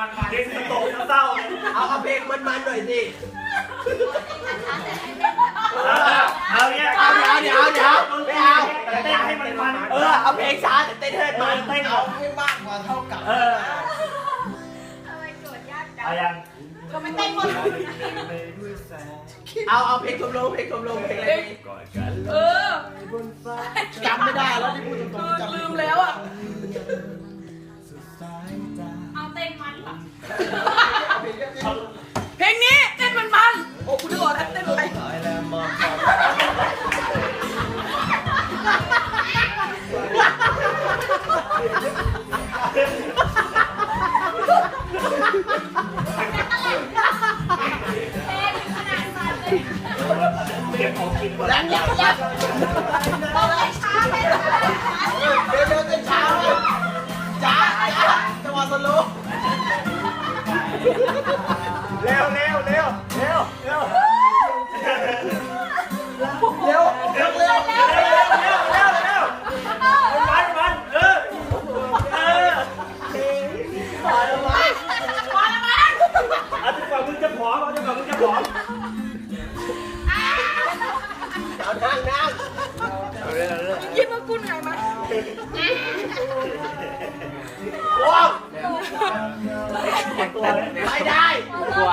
มันมันเด็กสโตกเศร้าเลยเอาเอาเพลงมันๆหน่อยสิ เอาเนี่ยเอาเดี๋ยวเดี๋ยวเดี๋ยวไม่เอาเต้นให้มันมันเออเอาเพลงช้าแต่เต้นให้มัมันนเต้นเอาเอาให้มากกว่าเท่ากับ เออทำไมโจทย์ยากจังเอายังก็ไม่เต้นหมดเอาเอาเพลงชมรมเพลงชมรมเพลงอะไรดีเออจำไม่ได้แล้วที่พูดตรงๆจำลืมแล้ เต้นมันค่ะเพลงนี้เต้นมันมันโอ้คุณนึกออกแล้วเต้นอะไรตายแล้วมองก่อนเพลงขนาดสั่นเลยเก็บของกินก่อนยังยังยังบ เร็วเร็วเร็วเร็วเร็วเร็วเร็วเร็วเร็วเร็วเร็วเร็วเร็วมันมันเออเออพอแล้วมั้งเอาจนกว่ามึงจะผอมเอาจนกว่ามึงจะผอมเอานั่งนั่งคิดว่าคุณไงมั้งว้าวตัวเลย ไม่ได้ กลัว